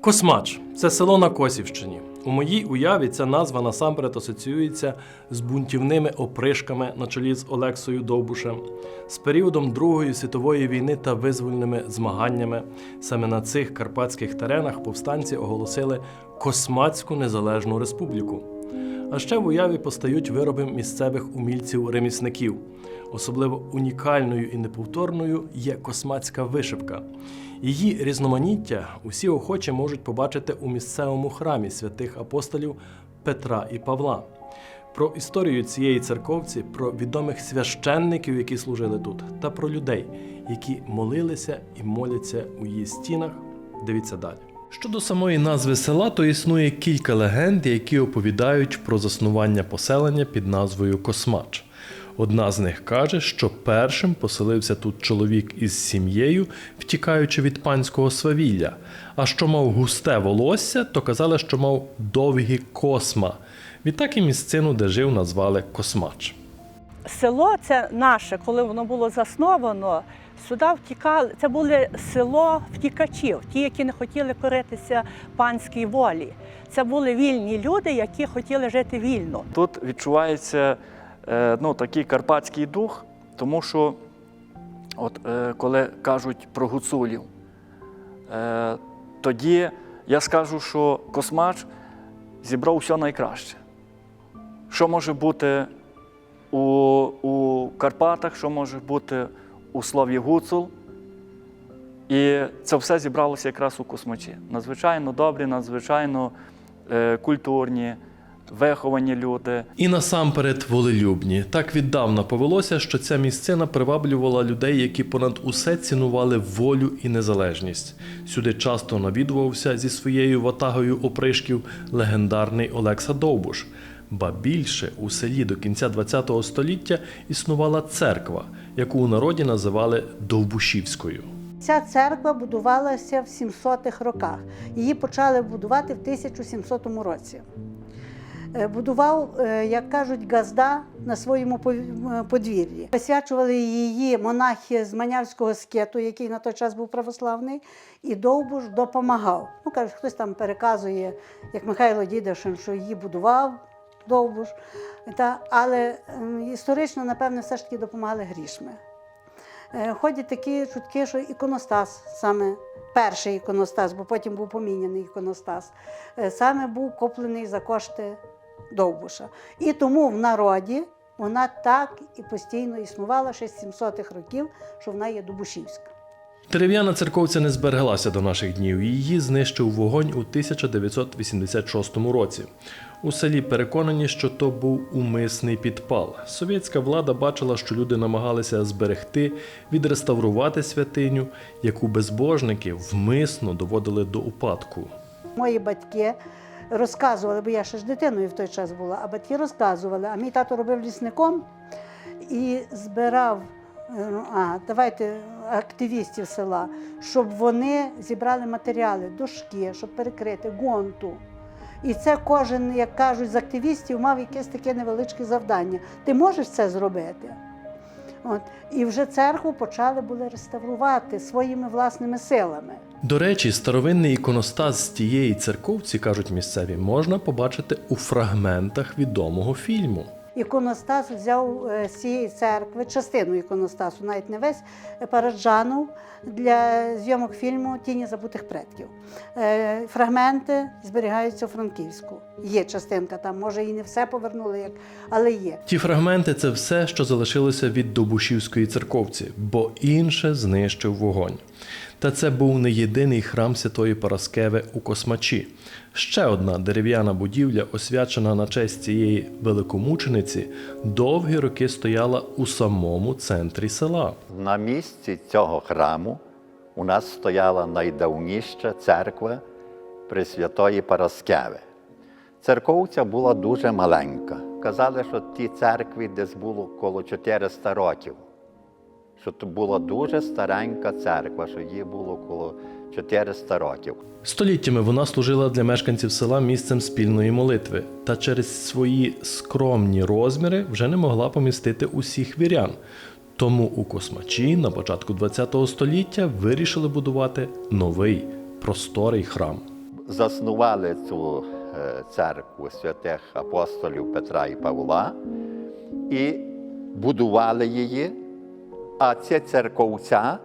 Космач це село на Косівщині. У моїй уяві ця назва насамперед асоціюється з бунтівними опришками на чолі з Олексою Довбушем, з періодом Другої світової війни та визвольними змаганнями. Саме на цих карпатських теренах повстанці оголосили Космацьку Незалежну Республіку. А ще в уяві постають вироби місцевих умільців-ремісників. Особливо унікальною і неповторною є космацька вишивка. Її різноманіття усі охочі можуть побачити у місцевому храмі святих апостолів Петра і Павла. Про історію цієї церковці, про відомих священників, які служили тут, та про людей, які молилися і моляться у її стінах. Дивіться далі. Щодо самої назви села, то існує кілька легенд, які оповідають про заснування поселення під назвою Космач. Одна з них каже, що першим поселився тут чоловік із сім'єю, втікаючи від панського свавілля. А що мав густе волосся, то казали, що мав довгі косма. Відтак і місцину, де жив, назвали Космач. Село це наше, коли воно було засновано, сюди втікали. Це було село втікачів, ті, які не хотіли коритися панській волі. Це були вільні люди, які хотіли жити вільно. Тут відчувається ну, такий карпатський дух, тому що, от, е, коли кажуть про гуцулів, е, тоді я скажу, що космач зібрав все найкраще. Що може бути у, у Карпатах, що може бути у слові гуцул. І це все зібралося якраз у космачі. Надзвичайно добрі, надзвичайно е, культурні, виховані люди. І насамперед волелюбні. Так віддавна повелося, що ця місцина приваблювала людей, які понад усе цінували волю і незалежність. Сюди часто навідувався зі своєю ватагою опришків легендарний Олекса Довбуш. Ба більше у селі до кінця ХХ століття існувала церква, яку у народі називали Довбушівською. Ця церква будувалася в 700-х роках. Її почали будувати в 1700 році. Е, Будував, е, як кажуть, газда на своєму подвір'ї. Присвячували її монахи з Манявського скету, який на той час був православний, і Довбуш допомагав. Ну, кажуть, хтось там переказує, як Михайло Дідашин, що її будував Довбуш. Та, але історично, напевне, все ж таки допомагали грішми. Е, Ходять такі чутки, що іконостас, саме перший іконостас, бо потім був поміняний іконостас, саме був куплений за кошти Довбуша. І тому в народі вона так і постійно існувала ще з 700-х років, що вона є Дубушівська. Дерев'яна церковця не збереглася до наших днів. Її знищив вогонь у 1986 році. У селі переконані, що то був умисний підпал. Совєтська влада бачила, що люди намагалися зберегти, відреставрувати святиню, яку безбожники вмисно доводили до упадку. Мої батьки розказували, бо я ще ж дитиною в той час була, а батьки розказували, а мій тато робив лісником і збирав е, а, давайте активістів села, щоб вони зібрали матеріали, дошки, щоб перекрити гонту. І це кожен, як кажуть, з активістів мав якесь таке невеличке завдання. Ти можеш це зробити? От. І вже церкву почали були реставрувати своїми власними силами. До речі, старовинний іконостас з тієї церковці, кажуть місцеві, можна побачити у фрагментах відомого фільму. Іконостас взяв е, з цієї церкви частину іконостасу, навіть не весь е, Параджанов для зйомок фільму Тіні забутих предків. Е, Фрагменти зберігаються у Франківську. Є частинка там, може і не все повернули, як, але є. Ті фрагменти це все, що залишилося від Добушівської церковці, бо інше знищив вогонь. Та це був не єдиний храм Святої Параскеви у Космачі. Ще одна дерев'яна будівля, освячена на честь цієї великомучениці, довгі роки стояла у самому центрі села. На місці цього храму у нас стояла найдавніша церква Пресвятої Параскеви. Церковця була дуже маленька. Казали, що тій церкві десь було коло 400 років. Що це була дуже старенька церква, що їй було коло 400 років. Століттями вона служила для мешканців села місцем спільної молитви, та через свої скромні розміри вже не могла помістити усіх вірян. Тому у Космачі на початку ХХ століття вирішили будувати новий просторий храм. заснували цю церкву святих апостолів Петра і Павла і будували її, а ця церковця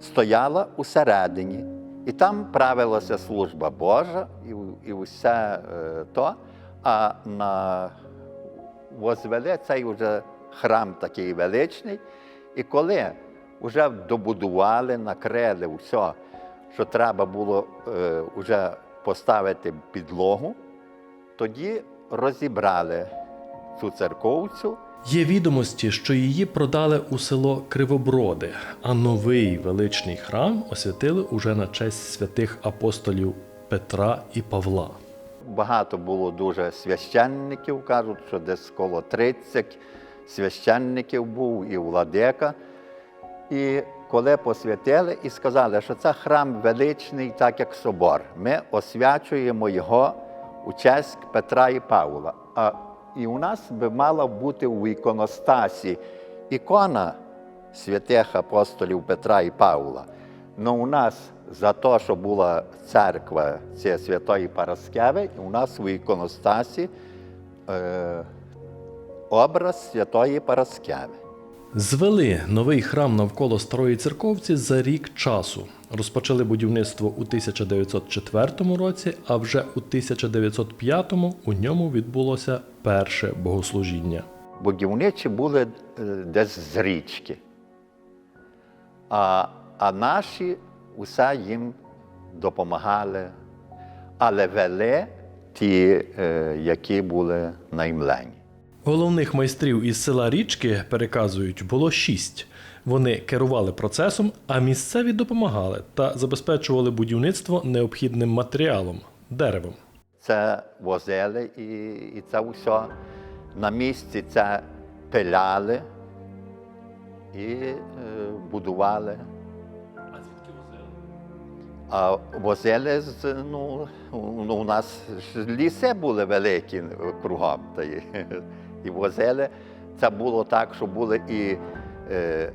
стояла усередині. І там правилася служба Божа і, і все е, то. А на возвели цей вже храм такий величний. І коли вже добудували, накрили все, що треба було е, вже поставити підлогу, тоді розібрали цю церковцю. Є відомості, що її продали у село Кривоброди, а новий величний храм освятили уже на честь святих апостолів Петра і Павла. Багато було дуже священників, кажуть, що десь коло 30 священників був і владика. І коли посвятили і сказали, що це храм величний, так як собор, ми освячуємо його у честь Петра і Павла. А і у нас би мала бути у іконостасі ікона святих апостолів Петра і Павла. Ну у нас за те, що була церква цієї святої Параскеви, у нас у іконостасі е, образ святої Параскеви. Звели новий храм навколо старої церковці за рік часу. Розпочали будівництво у 1904 році, а вже у 1905 у ньому відбулося перше богослужіння. будівничі були е, десь з річки. А, а наші усе їм допомагали, але вели ті, е, які були наймлені. Головних майстрів із села Річки переказують було шість. Вони керували процесом, а місцеві допомагали та забезпечували будівництво необхідним матеріалом деревом. Це возили і, і це все на місці це пиляли і е, будували. А звідки возили з ну, ну, у нас ж ліси були великі кругом. Та й, і возили. Це було так, що були і е,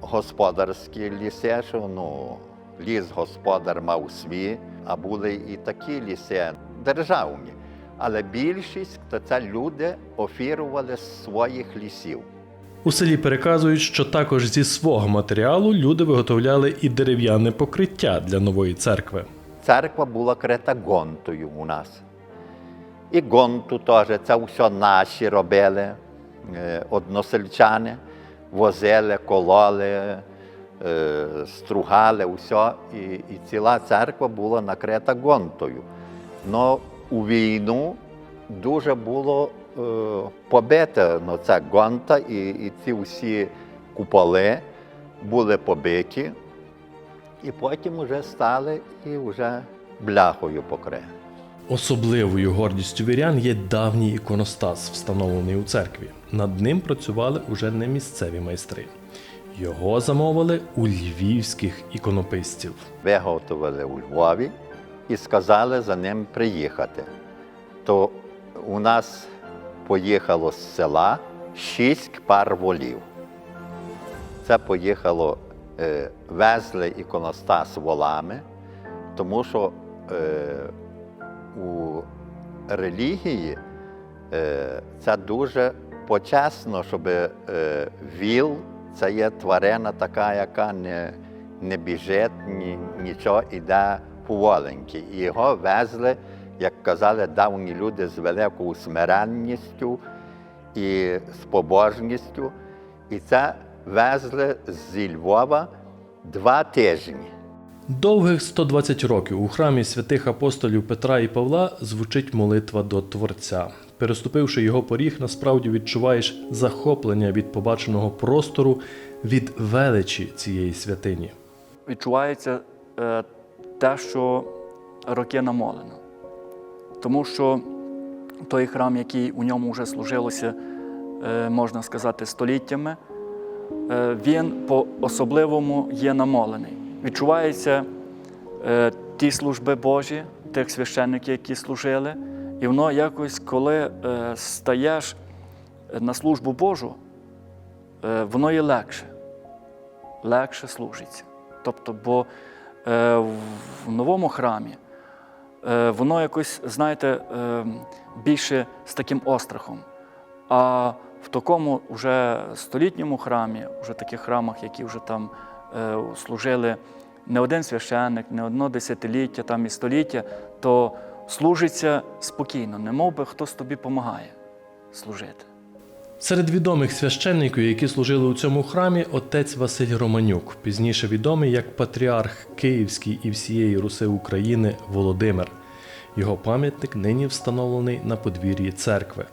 господарські ліси, що ну, ліс господар мав свій, а були і такі ліси державні. Але більшість то це люди офірували з своїх лісів. У селі переказують, що також зі свого матеріалу люди виготовляли і дерев'яне покриття для нової церкви. Церква була крита гонтою у нас. І гонту теж, це все наші робили, е, односельчани, возили, кололи, е, стругали, все. І, і ціла церква була накрита гонтою. Но у війну дуже було е, побите ну, ця гонта, і, і ці всі куполи були побиті. І потім вже стали і вже бляхою покрили. Особливою гордістю вірян є давній іконостас, встановлений у церкві. Над ним працювали уже не місцеві майстри. Його замовили у львівських іконописців. Виготовили у Львові і сказали за ним приїхати. То у нас поїхало з села шість пар волів. Це поїхало, е, везли іконостас волами, тому що е, у релігії е, це дуже почесно, щоб е, віл це є тварина така, яка не, не біжить, ні, нічого іде поволеньки. І його везли, як казали давні люди, з великою смиренністю і з побожністю. І це везли зі Львова два тижні. Довгих 120 років у храмі святих апостолів Петра і Павла звучить молитва до Творця. Переступивши його поріг, насправді відчуваєш захоплення від побаченого простору, від величі цієї святині. відчувається е, те, що роки намолено. Тому що той храм, який у ньому вже служилося, е, можна сказати, століттями, е, він по-особливому є намолений. Відчуваються е, ті служби Божі, тих священників, які служили, і воно якось, коли е, стаєш на службу Божу, е, воно є легше легше служиться. Тобто, бо е, в новому храмі е, воно якось, знаєте, е, більше з таким острахом. А в такому вже столітньому храмі, вже таких храмах, які вже там служили не один священник, не одно десятиліття, там і століття, то служиться спокійно, не мов би хтось тобі допомагає служити. Серед відомих священників, які служили у цьому храмі, отець Василь Романюк, пізніше відомий як патріарх Київський і всієї Руси України Володимир. Його пам'ятник нині встановлений на подвір'ї церкви.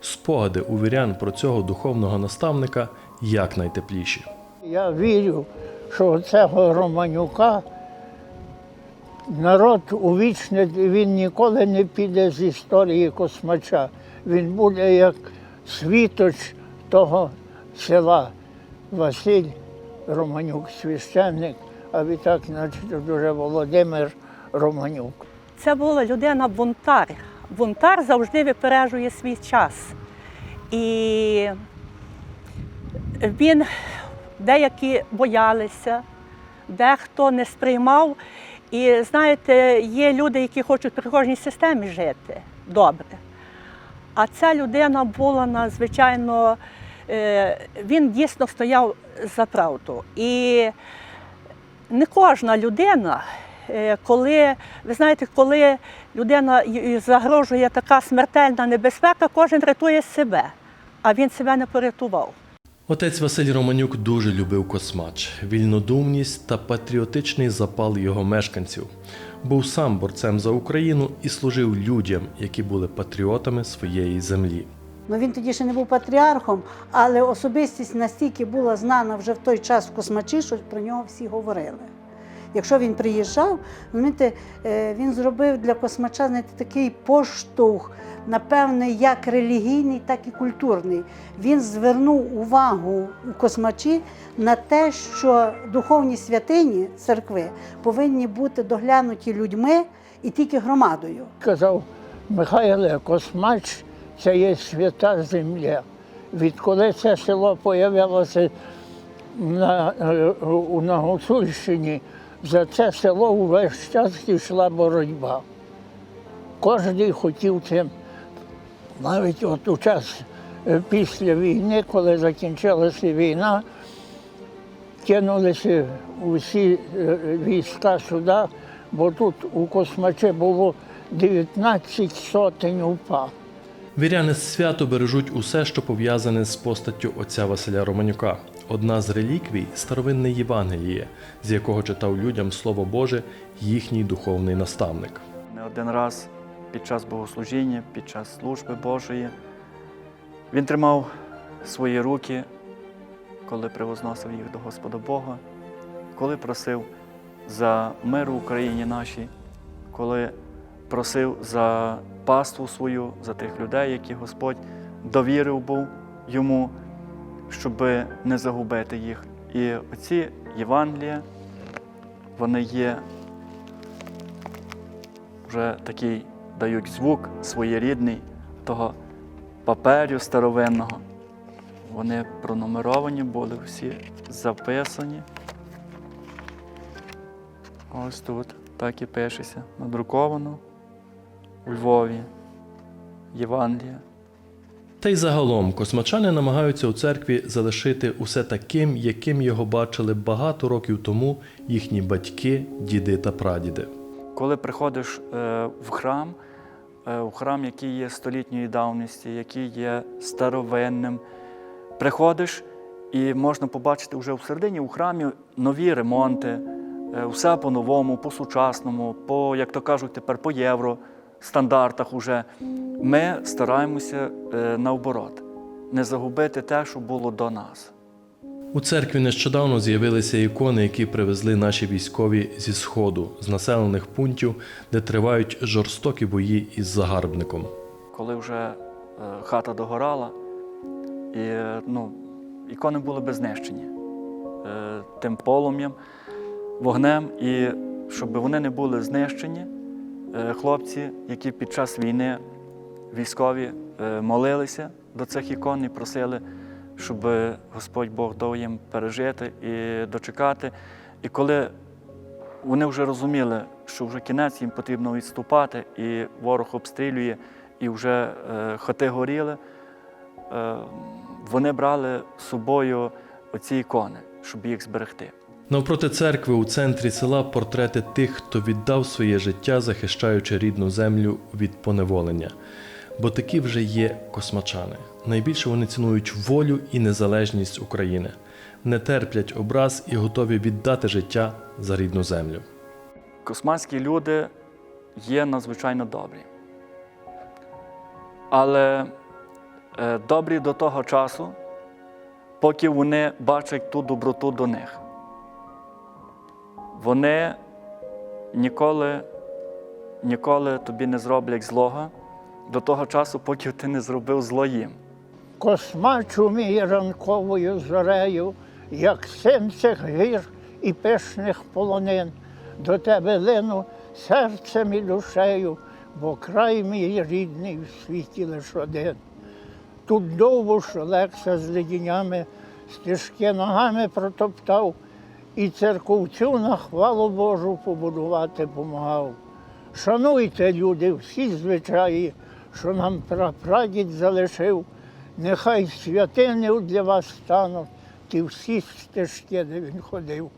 Спогади у вірян про цього духовного наставника якнайтепліші. Я вірю, що цього Романюка народ увічнить, він ніколи не піде з історії космача. Він буде як світоч того села Василь Романюк, священник, а відтак, значить, вже Володимир Романюк. Це була людина бунтар. Бунтар завжди випереджує свій час. І він деякі боялися, дехто не сприймав. І знаєте, є люди, які хочуть в прихожній системі жити добре. А ця людина була надзвичайно, е, він дійсно стояв за правду. І не кожна людина, е, коли ви знаєте, коли людина загрожує така смертельна небезпека, кожен рятує себе, а він себе не порятував. Отець Василь Романюк дуже любив космач, вільнодумність та патріотичний запал його мешканців. Був сам борцем за Україну і служив людям, які були патріотами своєї землі. Ну, він тоді ще не був патріархом, але особистість настільки була знана вже в той час в космачі, що про нього всі говорили. Якщо він приїжджав, розумієте, е, він зробив для космача знаєте, такий поштовх, напевне, як релігійний, так і культурний. Він звернув увагу у космачі на те, що духовні святині церкви повинні бути доглянуті людьми і тільки громадою. Казав Михайле, Космач це є свята земля. Відколи це село появилося на, е, на Гуцульщині, за це село увесь час йшла боротьба. Кожен хотів цим. Навіть от у час е, після війни, коли закінчилася війна, кинулися усі е, війська сюди, бо тут у Космачі було 19 сотень упа. Віряни свято бережуть усе, що пов'язане з постаттю отця Василя Романюка. Одна з реліквій старовинне Євангеліє, з якого читав людям Слово Боже їхній духовний наставник. Не один раз під час богослужіння, під час служби Божої. Він тримав свої руки, коли привозносив їх до Господа Бога, коли просив за мир у Україні нашій, коли просив за паству свою, за тих людей, які Господь довірив був йому, щоб не загубити їх. І оці Євангелія, вони є вже такий дають звук своєрідний того паперю старовинного. Вони пронумеровані були всі записані. Ось тут так і пишеться. Надруковано у Львові. Євангелія. Та й загалом космачани намагаються у церкві залишити усе таким, яким його бачили багато років тому їхні батьки, діди та прадіди. Коли приходиш е, в храм, е, в храм, який є столітньої давності, який є старовинним, приходиш і можна побачити вже всередині у храмі нові ремонти, е, все по-новому, по-сучасному, по, як то кажуть, тепер по євро стандартах уже. Ми стараємося е, наоборот, не загубити те, що було до нас. У церкві нещодавно з'явилися ікони, які привезли наші військові зі сходу, з населених пунктів, де тривають жорстокі бої із загарбником. коли вже е, хата догорала, і е, ну, ікони були би знищені тим полум'ям, вогнем, і щоб вони не були знищені, хлопці, які під час війни військові е, молилися до цих ікон і просили, щоб Господь Бог дав їм пережити і дочекати. І коли вони вже розуміли, що вже кінець їм потрібно відступати, і ворог обстрілює, і вже е, хати горіли. Е, вони брали з собою оці ікони, щоб їх зберегти. Навпроти церкви у центрі села портрети тих, хто віддав своє життя, захищаючи рідну землю від поневолення. Бо такі вже є космачани. Найбільше вони цінують волю і незалежність України, не терплять образ і готові віддати життя за рідну землю. Косманські люди є надзвичайно добрі. Але е, добрі до того часу, поки вони бачать ту доброту до них. Вони ніколи, ніколи тобі не зроблять злого до того часу, поки ти не зробив зло їм. Космач уміє ранковою зорею, як син цих гір і пишних полонин. До тебе лину серцем і душею, бо край мій рідний в світі лиш один. Тут довго ж Олекса з ледінями стежки ногами протоптав, і церковцю на хвалу Божу побудувати помагав. Шануйте, люди, всі звичаї, що нам прапрадід залишив. Нехай святиною для вас стануть ті всі стежки, де він ходив.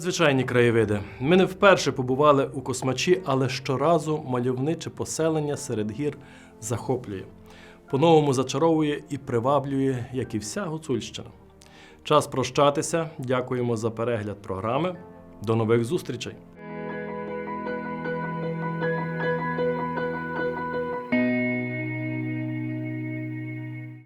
Надзвичайні краєвиди. Ми не вперше побували у космачі, але щоразу мальовниче поселення серед гір захоплює. По-новому зачаровує і приваблює, як і вся Гуцульщина. Час прощатися. Дякуємо за перегляд програми. До нових зустрічей!